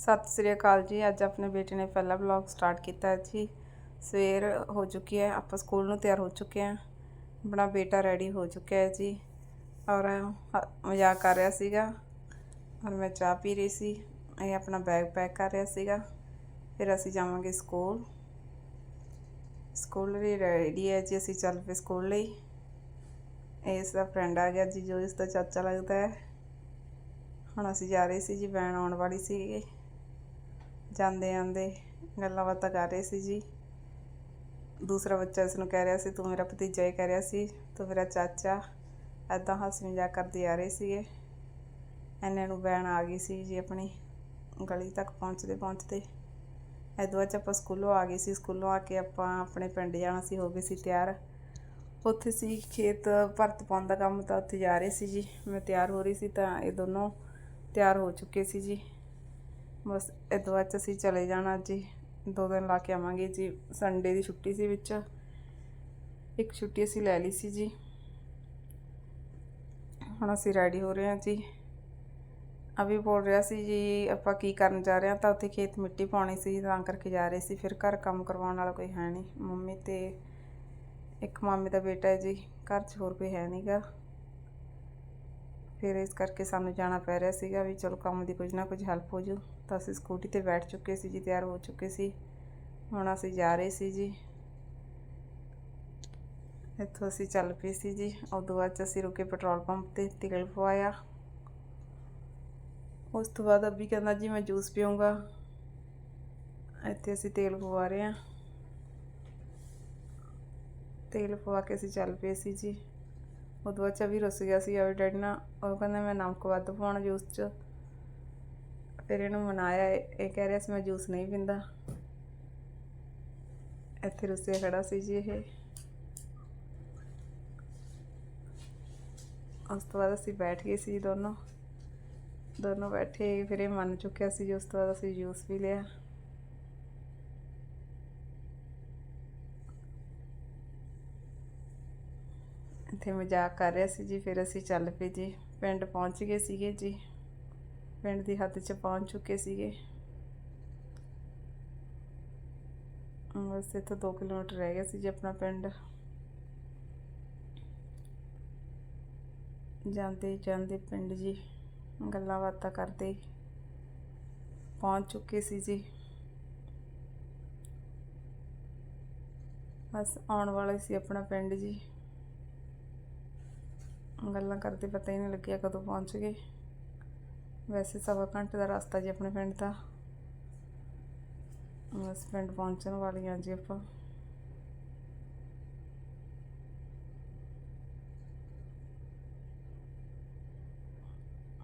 ਸਤਿ ਸ੍ਰੀ ਅਕਾਲ ਜੀ। ਅੱਜ ਆਪਣੇ ਬੇਟੇ ਨੇ ਪਹਿਲਾ ਵਲੌਗ ਸਟਾਰਟ ਕੀਤਾ ਜੀ। ਸਵੇਰ ਹੋ ਚੁੱਕੀ ਹੈ, ਆਪਾਂ ਸਕੂਲ ਨੂੰ ਤਿਆਰ ਹੋ ਚੁੱਕੇ ਹਾਂ। ਆਪਣਾ ਬੇਟਾ ਰੈਡੀ ਹੋ ਚੁੱਕਿਆ ਹੈ ਜੀ ਔਰ ਮਜ਼ਾਕ ਕਰ ਰਿਹਾ ਸੀਗਾ ਔਰ ਮੈਂ ਚਾਹ ਪੀ ਰਹੀ ਸੀ। ਇਹ ਆਪਣਾ ਬੈਗ ਪੈਕ ਕਰ ਰਿਹਾ ਸੀਗਾ। ਫਿਰ ਅਸੀਂ ਜਾਵਾਂਗੇ ਸਕੂਲ। ਸਕੂਲ ਲਈ ਰੈਡੀ ਹੈ ਜੀ, ਅਸੀਂ ਚੱਲ ਪਏ ਸਕੂਲ ਲਈ। ਇਸ ਦਾ ਫਰੈਂਡ ਆ ਗਿਆ ਜੀ, ਜੋ ਇਸ ਦਾ ਚਾਚਾ ਲੱਗਦਾ ਹੈ। ਹੁਣ ਅਸੀਂ ਜਾ ਰਹੇ ਸੀ ਜੀ, ਵੈਨ ਆਉਣ ਵਾਲੀ ਸੀ ਜਾਂਦੇ ਆਂਦੇ ਗੱਲਾਂ ਬਾਤਾਂ ਕਰ ਰਹੇ ਸੀ ਜੀ। ਦੂਸਰਾ ਬੱਚਾ ਇਸ ਨੂੰ ਕਹਿ ਰਿਹਾ ਸੀ, ਤੂੰ ਮੇਰਾ ਭਤੀਜਾ ਹੀ, ਕਹਿ ਰਿਹਾ ਸੀ। ਤੂੰ ਮੇਰਾ ਚਾਚਾ। ਐਦਾਂ ਹੱਸ ਮਜ਼ਾਕ ਕਰਦੇ ਆ ਰਹੇ ਸੀਗੇ। ਐਨੇ ਨੂੰ ਵੈਨ ਆ ਗਈ ਸੀ ਜੀ ਆਪਣੀ ਗਲੀ ਤੱਕ ਪਹੁੰਚਦੇ ਪਹੁੰਚਦੇ। ਐਦੋਂ ਅੱਜ ਆਪਾਂ ਸਕੂਲੋਂ ਆ ਗਏ ਸੀ। ਸਕੂਲੋਂ ਆ ਕੇ ਆਪਾਂ ਆਪਣੇ ਪਿੰਡ ਜਾਣਾ ਸੀ, ਹੋ ਗਏ ਸੀ ਤਿਆਰ। ਉੱਥੇ ਸੀ ਖੇਤ ਭਰਤ ਪਾਉਣ ਦਾ ਕੰਮ ਤਾਂ ਉੱਥੇ ਜਾ ਰਹੇ ਸੀ ਜੀ। ਮੈਂ ਤਿਆਰ ਹੋ ਰਹੀ ਸੀ ਤਾਂ ਇਹ ਦੋਨੋਂ ਤਿਆਰ ਹੋ ਚੁੱਕੇ ਸੀ ਜੀ। ਬਸ ਇਦੋਂ ਬਾਅਦ 'ਚ ਅਸੀਂ ਚਲੇ ਜਾਣਾ ਜੀ। ਦੋ ਦਿਨ ਲਾ ਕੇ ਆਵਾਂਗੇ ਜੀ। ਸੰਡੇ ਦੀ ਛੁੱਟੀ ਸੀ ਵਿੱਚ। ਇੱਕ ਛੁੱਟੀ ਅਸੀਂ ਲੈ ਲਈ ਸੀ ਜੀ। ਹੁਣ ਅਸੀਂ ਰੈਡੀ ਹੋ ਰਹੇ ਹਾਂ ਜੀ। ਅਭੀ ਬੋਲ ਰਿਹਾ ਸੀ ਜੀ, ਆਪਾਂ ਕੀ ਕਰਨ ਜਾ ਰਹੇ ਹਾਂ? ਤਾਂ ਉੱਥੇ ਖੇਤ ਮਿੱਟੀ ਪਾਉਣੀ ਸੀ, ਤਾਂ ਕਰਕੇ ਜਾ ਰਹੇ ਸੀ। ਫਿਰ ਘਰ ਕੰਮ ਕਰਵਾਉਣ ਵਾਲਾ ਕੋਈ ਹੈ ਨਹੀਂ। ਮੰਮੀ ਤੇ ਇੱਕ ਮਾਮੇ ਦਾ ਬੇਟਾ ਹੈ ਜੀ। ਘਰ 'ਚ ਹੋਰ ਕੋਈ ਹੈ ਨਹੀਂਗਾ ਫਿਰ ਇਸ ਕਰਕੇ ਸਾਨੂੰ ਜਾਣਾ ਪੈ ਰਿਹਾ ਸੀਗਾ ਵੀ ਚਲੋ ਕੰਮ ਦੀ ਕੁਝ ਨਾ ਕੁਝ ਹੈਲਪ ਹੋ ਜੂ। ਤਾਂ ਅਸੀਂ ਸਕੂਟੀ ਤੇ ਬੈਠ ਚੁੱਕੇ ਸੀ ਜੀ, ਤਿਆਰ ਹੋ ਚੁੱਕੇ ਸੀ। ਹੁਣ ਅਸੀਂ ਜਾ ਰਹੇ ਸੀ ਜੀ। ਇੱਥੋਂ ਅਸੀਂ ਚੱਲ ਪਏ ਸੀ ਜੀ। ਉਦੋਂ ਬਾਅਦ 'ਚ ਅਸੀਂ ਰੁਕੇ ਪੈਟਰੋਲ ਪੰਪ ਤੇ ਤੇਲ ਪਵਾਇਆ। ਉਸ ਤੋਂ ਬਾਅਦ ਅੱਬੀ ਕਹਿੰਦਾ, ਜੀ, ਮੈਂ ਜੂਸ ਪੀਊਂਗਾ। ਇੱਥੇ ਅਸੀਂ ਤੇਲ ਪਵਾ ਰਹੇ ਹਾਂ। ਤੇਲ ਪਵਾ ਕੇ ਅਸੀਂ ਚੱਲ ਪਏ ਸੀ ਜੀ। ਉਦੋਂ ਬਾਅਦ 'ਚ ਵੀ ਰੁੱਸ ਗਿਆ ਸੀ ਆਵੇ ਡੈਡੀ ਨਾਲ ਉਹ ਕਹਿੰਦਾ, ਮੈਂ ਨਮਕ ਵੱਧ ਪਾਉਣਾ ਜੂਸ 'ਚ। ਫਿਰ ਇਹਨੂੰ ਮਨਾਇਆ, ਇਹ ਇਹ ਕਹਿ ਰਿਹਾ ਸੀ ਮੈਂ ਜੂਸ ਨਹੀਂ ਪੀਂਦਾ। ਇੱਥੇ ਰੁੱਸਿਆ ਖੜਾ ਸੀ ਜੀ ਇਹ। ਉਸ ਤੋਂ ਬਾਅਦ ਅਸੀਂ ਬੈਠ ਗਏ ਸੀ ਦੋਨੋਂ। ਦੋਨੋਂ ਬੈਠੇ, ਫਿਰ ਇਹ ਮੰਨ ਚੁੱਕਿਆ ਸੀ ਜੀ, ਉਸ ਤੋਂ ਬਾਅਦ ਅਸੀਂ ਜੂਸ ਵੀ ਲਿਆ। ਇੱਥੇ ਮਜ਼ਾਕ ਕਰ ਰਿਹਾ ਸੀ ਜੀ, ਫਿਰ ਅਸੀਂ ਚੱਲ ਪਏ ਜੀ। ਪਿੰਡ ਪਹੁੰਚ ਗਏ ਸੀਗੇ ਜੀ। ਪਿੰਡ ਦੀ ਹੱਦ 'ਚ ਪਹੁੰਚ ਚੁੱਕੇ ਸੀਗੇ। ਬਸ ਇੱਥੋਂ 2 ਕਿਲੋਮੀਟਰ ਰਹਿ ਗਿਆ ਸੀ ਜੀ ਆਪਣਾ ਪਿੰਡ। ਜਾਂਦੇ ਜਾਂਦੇ ਪਿੰਡ ਜੀ ਗੱਲਾਂ ਬਾਤਾਂ ਕਰਦੇ ਪਹੁੰਚ ਚੁੱਕੇ ਸੀ ਜੀ। ਬਸ ਆਉਣ ਵਾਲੇ ਸੀ ਆਪਣਾ ਪਿੰਡ ਜੀ। ਗੱਲਾਂ ਕਰਦੇ ਪਤਾ ਹੀ ਨਹੀਂ ਲੱਗਿਆ ਕਦੋਂ ਪਹੁੰਚ ਗਏ। ਵੈਸੇ ਸਵਾ ਘੰਟੇ ਦਾ ਰਸਤਾ ਜੀ ਆਪਣੇ ਪਿੰਡ ਦਾ। ਬਸ ਪਿੰਡ ਪਹੁੰਚਣ ਵਾਲੀਆਂ ਜੀ ਆਪਾਂ।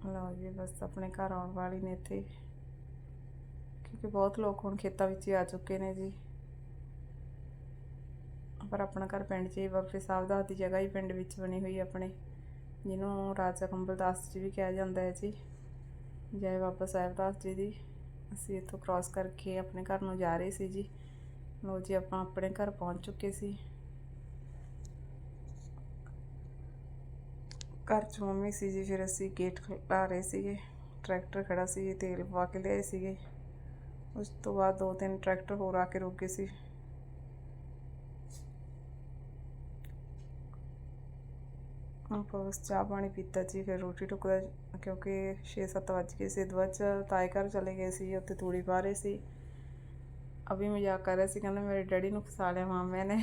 ਲਓ ਜੀ, ਬਸ ਆਪਣੇ ਘਰ ਆਉਣ ਵਾਲੀ ਨੇ ਇੱਥੇ। ਕਿਉਂਕਿ ਬਹੁਤ ਲੋਕ ਹੁਣ ਖੇਤਾਂ ਵਿੱਚ ਹੀ ਆ ਚੁੱਕੇ ਨੇ ਜੀ। ਪਰ ਆਪਣਾ ਘਰ ਪਿੰਡ 'ਚ ਹੀ, ਬਾਬੇ ਸਾਹਿਬ ਦਾ ਦੀ ਜਗ੍ਹਾ ਹੀ ਪਿੰਡ ਵਿੱਚ ਬਣੀ ਹੋਈ ਆਪਣੇ। ਜਿਹਨੂੰ ਰਾਜਾ ਕੰਬਲਦਾਸ ਜੀ ਵੀ ਕਿਹਾ ਜਾਂਦਾ ਹੈ ਜੀ। ਜੈ ਬਾਬਾ ਸਾਹਿਬ ਦਾਸ ਜੀ ਦੀ। ਅਸੀਂ ਇੱਥੋਂ ਕ੍ਰਾਸ ਕਰਕੇ ਆਪਣੇ ਘਰ ਨੂੰ ਜਾ ਰਹੇ ਸੀ ਜੀ। ਲੋ ਜੀ, ਆਪਾਂ ਆਪਣੇ ਘਰ ਪਹੁੰਚ ਚੁੱਕੇ ਸੀ। ਘਰ 'ਚ ਮੰਮੀ ਸੀ ਜੀ, ਫਿਰ ਅਸੀਂ ਗੇਟ ਖੜਾ ਰਹੇ ਸੀਗੇ। ਟਰੈਕਟਰ ਖੜਾ ਸੀ, ਤੇਲ ਪਵਾ ਕੇ ਲਿਆਏ ਸੀਗੇ। ਉਸ ਤੋਂ ਬਾਅਦ ਦੋ ਤਿੰਨ ਟਰੈਕਟਰ ਹੋਰ ਆ ਕੇ ਰੁਕ ਸੀ। ਆਪਾਂ ਬਸ ਚਾਹ ਪਾਣੀ ਪੀਤਾ ਜੀ, ਫਿਰ ਰੋਟੀ ਟੁੱਕ ਦਾ ਕਿਉਂਕਿ 6-7 ਵੱਜ ਗਏ ਸੀ, ਦੁਆ ਚ ਤਾਏ ਘਰ ਚਲੇ ਗਏ ਸੀ, ਉੱਥੇ ਤੂੜੀ ਪਾ ਰਹੇ ਸੀ। ਅਭੀ ਮਜ਼ਾਕ ਕਰ ਰਿਹਾ ਸੀ, ਕਹਿੰਦਾ ਮੇਰੇ ਡੈਡੀ ਨੂੰ ਫਸਾ ਲਿਆ ਮਾਮੇ ਨੇ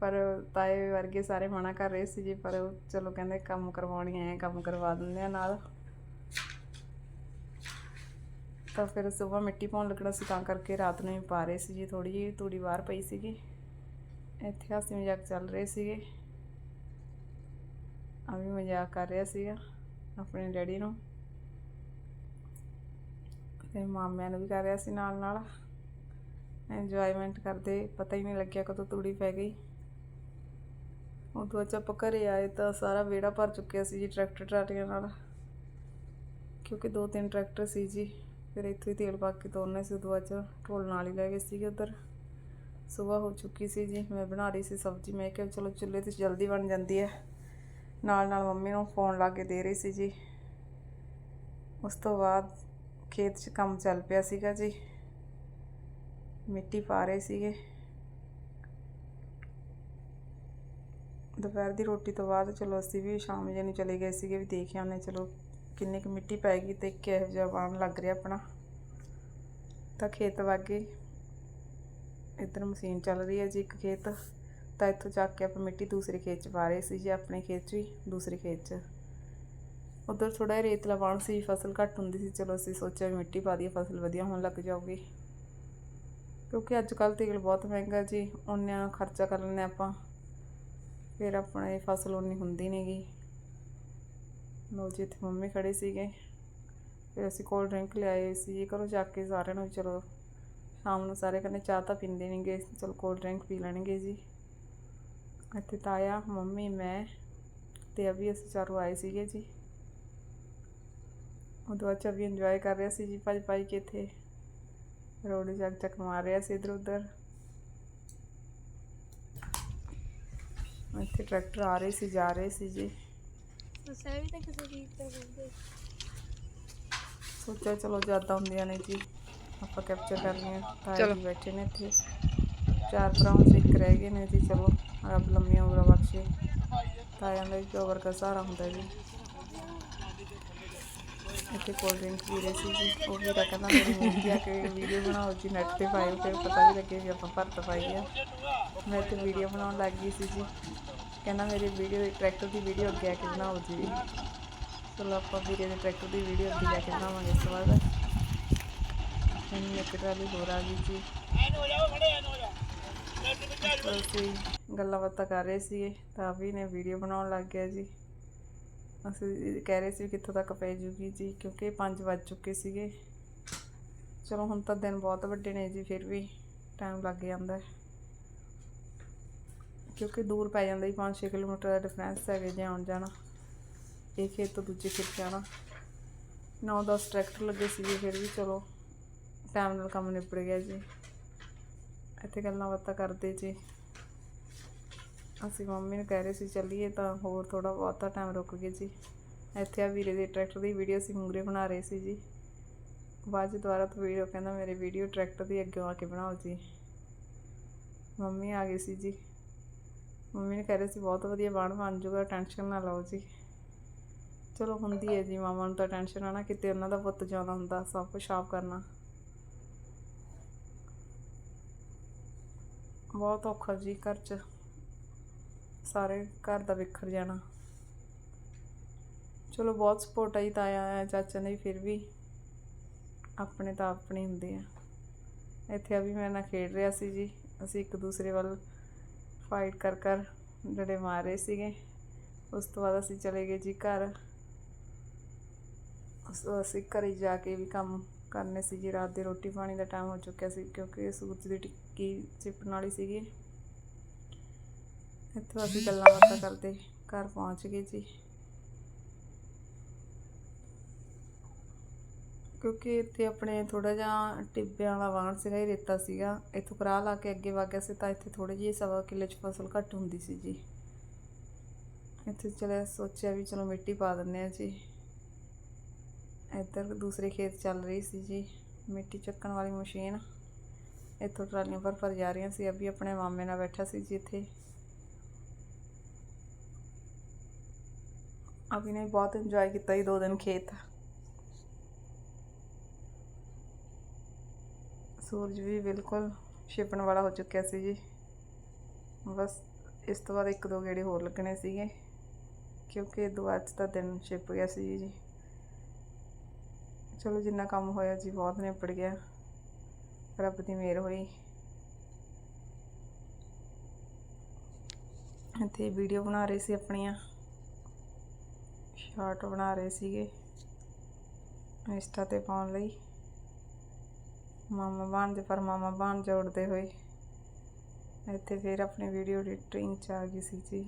ਪਰ ਤਾਏ ਵਰਗੇ ਸਾਰੇ ਮਨਾ ਕਰ ਰਹੇ ਸੀ ਜੀ, ਪਰ ਉਹ ਚਲੋ ਕਹਿੰਦੇ ਕੰਮ ਕਰਵਾਉਣੀ ਆਏ ਕੰਮ ਕਰਵਾ ਦਿੰਦੇ ਆ ਨਾਲ। ਤਾਂ ਫਿਰ ਸਵੇਰ ਮਿੱਟੀ ਪਾਉਣ ਲੱਗਣਾ ਸੀ, ਤਾਂ ਕਰਕੇ ਰਾਤ ਨੂੰ ਹੀ ਪਾ ਰਹੇ ਸੀ ਜੀ ਥੋੜੀ ਜਿਹੀ ਤੂੜੀ ਬਾਹਰ ਪਈ ਸੀਗੀ। ਇੱਥੇ ਹਾਸੀ ਮਜ਼ਾਕ ਚੱਲ ਰਹੇ ਸੀਗੇ। ਆ ਵੀ ਮਜ਼ਾਕ ਕਰ ਰਿਹਾ ਸੀਗਾ ਆਪਣੇ ਡੈਡੀ ਨੂੰ। ਤੇ ਮਾਮਿਆਂ ਨੂੰ ਵੀ ਕਰ ਰਿਹਾ ਸੀ ਨਾਲ ਨਾਲ। ਇੰਜੋਇਮੈਂਟ ਕਰਦੇ, ਪਤਾ ਹੀ ਨਹੀਂ ਲੱਗਿਆ ਕਦੋਂ ਤੂੜੀ ਪੈ ਗਈ। ਉਦੋਂ ਆਪਾਂ ਘਰੇ ਆਏ ਤਾਂ ਸਾਰਾ ਵਿਹੜਾ ਭਰ ਚੁੱਕਿਆ ਸੀ ਜੀ ਟਰੈਕਟਰ ਟਰਾਲੀਆਂ ਨਾਲ। ਕਿਉਂਕਿ ਦੋ ਤਿੰਨ ਟਰੈਕਟਰ ਸੀ ਜੀ, ਫਿਰ ਇੱਥੇ ਹੀ ਤੇਲ ਪਾ ਕੇ ਤੋਰਨੇ ਸੀ, ਉਦੋਂ ਅੱਜ ਢੋਲ ਨਾਲ ਹੀ ਲੈ ਗਏ ਸੀਗੇ ਉਧਰ। ਸਵੇਰ ਹੋ ਚੁੱਕੀ ਸੀ ਜੀ, ਮੈਂ ਬਣਾ ਰਹੀ ਸੀ ਸਬਜ਼ੀ, ਮੈਂ ਕਿਹਾ ਚਲੋ ਚੁੱਲ੍ਹੇ ਤੇ ਜਲਦੀ ਬਣ ਜਾਂਦੀ ਹੈ। ਨਾਲ ਨਾਲ ਮੰਮੀ ਨੂੰ ਫੋਨ ਲਾ ਕੇ ਦੇ ਰਹੀ ਸੀ ਜੀ। ਉਸ ਤੋਂ ਬਾਅਦ ਖੇਤ 'ਚ ਕੰਮ ਚੱਲ ਪਿਆ ਸੀਗਾ ਜੀ। ਮਿੱਟੀ ਪਾ ਰਹੇ ਸੀਗੇ। ਦੁਪਹਿਰ ਦੀ ਰੋਟੀ ਤੋਂ ਬਾਅਦ ਚਲੋ ਅਸੀਂ ਵੀ ਸ਼ਾਮ ਜੇ ਨੂੰ ਚਲੇ ਗਏ ਸੀਗੇ, ਵੀ ਦੇਖਿਆ ਉਹਨੇ ਚਲੋ ਕਿੰਨੀ ਕੁ ਮਿੱਟੀ ਪੈਗੀ ਤੇ ਕਿਹੋ ਜਿਹਾ ਬਾਣ ਲੱਗ ਰਿਹਾ ਆਪਣਾ। ਤਾਂ ਖੇਤ ਵਾਗੇ ਇੱਧਰ ਮਸ਼ੀਨ ਚੱਲ ਰਹੀ ਹੈ ਜੀ ਇੱਕ ਖੇਤ। ਤਾਂ ਇੱਥੋਂ ਚੱਕ ਕੇ ਆਪਾਂ ਮਿੱਟੀ ਦੂਸਰੇ ਖੇਤ 'ਚ ਪਾ ਰਹੇ ਸੀ ਜੇ ਆਪਣੇ ਖੇਤ 'ਚ ਵੀ ਦੂਸਰੇ ਖੇਤ 'ਚ। ਉਧਰ ਥੋੜਾ ਜਿਹਾ ਰੇਤਲਾ ਬਾਣ ਸੀ, ਫਸਲ ਘੱਟ ਹੁੰਦੀ ਸੀ। ਚਲੋ ਅਸੀਂ ਸੋਚਿਆ ਵੀ ਮਿੱਟੀ ਪਾ ਦਈਏ, ਫਸਲ ਵਧੀਆ ਹੋਣ ਲੱਗ ਜਾਊਗੀ। ਕਿਉਂਕਿ ਅੱਜ ਕੱਲ੍ਹ ਤੇਲ ਬਹੁਤ ਮਹਿੰਗਾ ਜੀ ਉਨਿਆ ਖਰਚਾ ਕਰ ਲੈਂਦੇ ਆਪਾਂ। ਫਿਰ ਆਪਣੇ ਫਸਲ ਉਨੀ ਹੁੰਦੀ ਨਹੀਂਗੀ ਲੋ ਜੀ, ਇੱਥੇ ਮੰਮੀ ਖੜੇ ਸੀਗੇ। ਫਿਰ ਅਸੀਂ ਕੋਲਡ ਡਰਿੰਕ ਲਿਆਏ ਸੀ। ਜੀ ਘਰੋਂ ਜਾ ਕੇ ਸਾਰਿਆਂ ਨੂੰ ਚਲੋ, ਸ਼ਾਮ ਨੂੰ ਸਾਰੇ ਕਹਿੰਦੇ ਚਾਹ ਤਾਂ ਪੀਂਦੇ ਨਹੀਂਗੇ ਚਲੋ ਕੋਲਡ ਡਰਿੰਕ ਪੀ ਲੈਣਗੇ ਜੀ। ਇੱਥੇ ਤਾਇਆ ਮੰਮੀ ਮੈਂ ਤੇ ਅਭੀ ਅਸੀਂ ਚਾਰੋਂ ਆਏ ਸੀਗੇ ਜੀ। ਉਦੋਂ ਅੱਛਾ ਵੀ ਇੰਜੋਏ ਕਰ ਰਿਹਾ ਸੀ ਜੀ ਭੱਜ ਭੱਜ ਕੇ ਇੱਥੇ ਰੋਡ ਚੱਕ ਚੱਕ ਮਾਰ ਰਿਹਾ ਸੀ ਇਧਰ ਉਧਰ। ਇੱਥੇ ਟਰੈਕਟਰ ਆ ਰਹੇ ਸੀ ਜਾ ਰਹੇ ਸੀ ਜੀ। ਦੱਸਿਆ ਵੀ ਤਾਂ ਕਿਸੇ ਚੀਜ਼ ਦਾ ਬੋਲਦੇ ਸੋਚਿਆ ਚਲੋ ਜ਼ਿਆਦਾ ਹੁੰਦੀਆਂ ਨੇ ਜੀ ਆਪਾਂ ਕੈਪਚਰ ਕਰਨੀਆਂ ਜੀ ਬੈਠੇ ਨੇ ਇੱਥੇ। ਚਾਰ ਭਰਾਵਾਂ ਸੇ ਇੱਕ ਰਹਿ ਗਏ ਨੇ ਜੀ, ਚਲੋ, ਰੱਬ ਲੰਮੀਆਂ ਉਮਰਾਂ ਬਖਸ਼ੇ। ਤਾਇਆਂ ਦਾ ਵੀ ਪਿਓ ਵਰਗਾ ਸਹਾਰਾ ਹੁੰਦਾ ਜੀ। ਇੱਥੇ ਕੋਲਡ ਡਰਿੰਕ ਪੀ ਰਹੇ ਸੀ ਜੀ, ਉਹ ਵੀ ਕਹਿੰਦਾ ਮੇਰੀ ਮੂਵੀ ਆ ਕੇ ਵੀਡੀਓ ਬਣਾਓ ਜੀ ਨੈਟ ਤੇ ਪਾਇਓ ਫਿਰ ਪਤਾ ਵੀ ਲੱਗੇ ਵੀ ਆਪਾਂ ਭਰਤ ਪਾਈ ਆ। ਮੈਂ ਤੇ ਵੀਡੀਓ ਬਣਾਉਣ ਲੱਗ ਗਈ ਸੀ ਜੀ। ਕਹਿੰਦਾ ਮੇਰੀ ਵੀਡੀਓ ਟਰੈਕਟਰ ਦੀ ਵੀਡੀਓ ਅੱਗੇ ਆ ਕੇ ਬਣਾਓ ਜੀ। ਚਲੋ ਆਪਾਂ ਵੀਰੇ ਦੇ ਟਰੈਕਟਰ ਦੀ ਵੀਡੀਓ ਅੱਗੇ ਲੈ ਕੇ ਬਣਾਵਾਂਗੇ ਇਸ ਤੋਂ ਬਾਅਦ। ਮੈਨੂੰ ਇੱਕ ਟਰਾਲੀ ਹੋਰ ਆ ਗਈ ਜੀ। ਤਾਂ ਅਸੀਂ ਗੱਲਾਂ ਬਾਤਾਂ ਕਰ ਰਹੇ ਸੀਗੇ, ਤਾਂ ਵੀ ਨੇ ਵੀਡੀਓ ਬਣਾਉਣ ਲੱਗ ਗਿਆ ਜੀ। ਅਸੀਂ ਕਹਿ ਰਹੇ ਸੀ ਵੀ ਕਿੱਥੋਂ ਤੱਕ ਪੈ ਜੂਗੀ ਜੀ, ਕਿਉਂਕਿ 5 ਵੱਜ ਚੁੱਕੇ ਸੀਗੇ। ਚਲੋ ਹੁਣ ਤਾਂ ਦਿਨ ਬਹੁਤ ਵੱਡੇ ਨੇ ਜੀ, ਫਿਰ ਵੀ ਟਾਈਮ ਲੱਗ ਜਾਂਦਾ ਕਿਉਂਕਿ ਦੂਰ ਪੈ ਜਾਂਦਾ ਜੀ 5-6 ਕਿਲੋਮੀਟਰ ਦਾ ਡਿਫਰੈਂਸ ਹੈਗੇ ਜੇ, ਆਉਣ ਜਾਣਾ। ਇਹ ਖੇਤ ਤੋਂ ਦੂਜੇ ਖੇਤ ਜਾਣਾ। 9-10 ਟਰੈਕਟਰ ਲੱਗੇ ਸੀਗੇ, ਫਿਰ ਵੀ ਚਲੋ ਟਾਈਮ ਨਾਲ ਕੰਮ ਨਿਬੜ ਗਿਆ ਜੀ। ਇੱਥੇ ਗੱਲਾਂ ਬਾਤਾਂ ਕਰਦੇ ਜੀ। ਅਸੀਂ ਮੰਮੀ ਨੂੰ ਕਹਿ ਰਹੇ ਸੀ, ਚੱਲੀਏ ਤਾਂ ਹੋਰ ਥੋੜਾ ਬਹੁਤਾ ਟਾਈਮ ਰੁਕ ਗਏ ਜੀ। ਇੱਥੇ ਆ ਵੀਰੇ ਦੇ ਟਰੈਕਟਰ ਦੀ ਵੀਡੀਓ ਅਸੀਂ ਮੂਰੇ ਬਣਾ ਰਹੇ ਸੀ ਜੀ। ਬਾਅਦ 'ਚ ਦੁਬਾਰਾ ਤੋਂ ਵੀਡੀਓ ਕਹਿੰਦਾ ਮੇਰੇ ਵੀਡੀਓ ਟਰੈਕਟਰ ਦੀ ਅੱਗੇ ਆ ਕੇ ਬਣਾਓ ਜੀ। ਮੰਮੀ ਆ ਗਈ ਸੀ ਜੀ। ਮੰਮੀ ਨੇ ਕਹਿ ਰਹੇ ਸੀ, ਬਹੁਤ ਵਧੀਆ ਬਣ ਬਣ ਜੂਗਾ ਟੈਨਸ਼ਨ ਨਾ ਲਓ ਜੀ। ਚਲੋ ਹੁੰਦੀ ਹੈ ਜੀ ਮਾਮਾ ਨੂੰ ਤਾਂ ਟੈਨਸ਼ਨ ਆ ਨਾ, ਕਿਤੇ ਉਹਨਾਂ ਦਾ ਪੁੱਤ ਜ਼ਿਆਦਾ ਹੁੰਦਾ, ਸਭ ਕੁਝ ਆਪ ਕਰਨਾ। ਬਹੁਤ ਔਖਾ ਜੀ ਘਰ 'ਚ। ਸਾਰੇ ਘਰ ਦਾ ਵਿਖਰ ਜਾਣਾ। ਚਲੋ ਬਹੁਤ ਸਪੋਰਟ ਆਈ ਤਾਇਆ ਆਇਆ ਚਾਚਾ ਨੇ ਫਿਰ ਵੀ। ਆਪਣੇ ਤਾਂ ਆਪਣੇ ਹੁੰਦੇ ਆ। ਇੱਥੇ ਆ ਵੀ ਮੇਰੇ ਨਾਲ ਖੇਡ ਰਿਹਾ ਸੀ ਜੀ। ਅਸੀਂ ਇੱਕ ਦੂਸਰੇ ਵੱਲ ਫਾਈਟ ਕਰ ਕਰ ਡੜੇ ਮਾਰ ਰਹੇ ਸੀਗੇ। ਉਸ ਤੋਂ ਬਾਅਦ ਅਸੀਂ ਚਲੇ ਗਏ ਜੀ ਘਰ। ਉਸ ਅਸੀਂ ਘਰੇ ਜਾ ਕੇ ਵੀ ਕੰਮ ਕਰਨੇ ਸੀ ਜੀ। ਰਾਤ ਦੇ ਰੋਟੀ ਪਾਣੀ ਦਾ ਟਾਈਮ ਹੋ ਚੁੱਕਿਆ ਸੀ ਕਿਉਂਕਿ ਸੂਰਜ ਦੀ ਟਿੱਕੀ ਚਿਪਣ ਵਾਲੀ ਸੀਗੀ। ਇੱਥੋਂ ਅਸੀਂ ਗੱਲਾਂ ਬਾਤਾਂ ਕਰਦੇ ਘਰ ਪਹੁੰਚ ਗਏ ਜੀ। ਕਿਉਂਕਿ ਇੱਥੇ ਆਪਣੇ ਥੋੜਾ ਜਿਹਾ ਟਿੱਬਿਆਂ ਵਾਲਾ ਵਾਣ ਸੀਗਾ ਇਹ ਰੇਤਾ ਸੀਗਾ। ਇੱਥੋਂ ਕਰਾ ਲਾ ਕੇ ਅੱਗੇ ਵਗ ਗਿਆ ਸੀ ਤਾਂ ਇੱਥੇ ਥੋੜੀ ਜਿਹੀ ਸਵਾ ਕਿੱਲੇ ਚ ਫਸਲ ਘੱਟ ਹੁੰਦੀ ਸੀ ਜੀ। ਇੱਥੇ ਚਲੇ ਸੋਚਿਆ ਵੀ ਚਲੋ ਮਿੱਟੀ ਪਾ ਦਿੰਦੇ ਆ ਜੀ। ਇੱਧਰ ਦੂਸਰੇ ਖੇਤ ਚੱਲ ਰਹੀ ਸੀ ਜੀ ਮਿੱਟੀ ਚੱਕਣ ਵਾਲੀ ਮਸ਼ੀਨ। ਇੱਥੋਂ ਟਰਾਲੀਆਂ ਭਰ ਭਰ ਜਾ ਰਹੀਆਂ ਸੀ, ਅਭੀ ਆਪਣੇ ਮਾਮੇ ਨਾਲ ਬੈਠਾ ਸੀ ਜੀ ਇੱਥੇ। ਅਭੀ ਨੇ ਬਹੁਤ ਇੰਜੋਏ ਕੀਤਾ ਜੀ ਦੋ ਦਿਨ ਖੇਤ। ਸੂਰਜ ਵੀ ਬਿਲਕੁਲ ਛਿਪਣ ਵਾਲਾ ਹੋ ਚੁੱਕਿਆ ਸੀ ਜੀ। ਬਸ ਇਸ ਤੋਂ ਬਾਅਦ ਇੱਕ ਦੋ ਗੇੜੇ ਹੋਰ ਲੱਗਣੇ ਸੀਗੇ, ਕਿਉਂਕਿ ਇਹ ਤੋਂ 'ਚ ਦਿਨ ਛਿਪ ਗਿਆ ਸੀ ਜੀ। ਚਲੋ ਜਿੰਨਾ ਕੰਮ ਹੋਇਆ ਜੀ, ਬਹੁਤ ਨਿਪਟ ਗਿਆ। ਰੱਬ ਦੀ ਮਿਹਰ ਹੋਈ ਇੱਥੇ ਵੀਡੀਓ ਬਣਾ ਰਹੇ ਸੀ ਆਪਣੀਆਂ। ਸ਼ਾਰਟ ਬਣਾ ਰਹੇ ਸੀਗੇ। ਇੰਸਟਾ ਤੇ ਪਾਉਣ ਲਈ। ਮਾਮਾ ਬਾਣ ਪਰ ਮਾਮਾ ਬਾਣ ਜੋੜਦੇ ਹੋਏ। ਇੱਥੇ ਫਿਰ ਆਪਣੀ ਵੀਡੀਓ ਐਡੀਟਿੰਗ ਚ ਆ ਗਈ ਸੀ ਜੀ।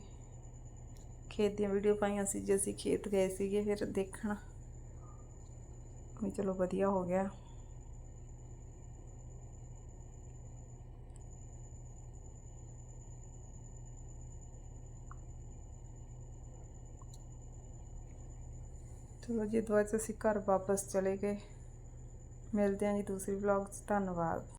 ਖੇਤ ਦੀਆਂ ਵੀਡੀਓ ਪਾਈਆਂ ਸੀ ਜੇ, ਅਸੀਂ ਖੇਤ ਗਏ ਸੀਗੇ ਫਿਰ ਦੇਖਣ। ਵੀ ਚਲੋ ਵਧੀਆ ਹੋ ਗਿਆ। ਚਲੋ ਜੀ ਦੁਬਾਰਾ 'ਚ ਅਸੀਂ ਘਰ ਵਾਪਸ ਚਲੇ ਗਏ। ਮਿਲਦੇ ਹਾਂ ਜੀ ਦੂਸਰੀ ਵਲੌਗ 'ਚ। ਧੰਨਵਾਦ।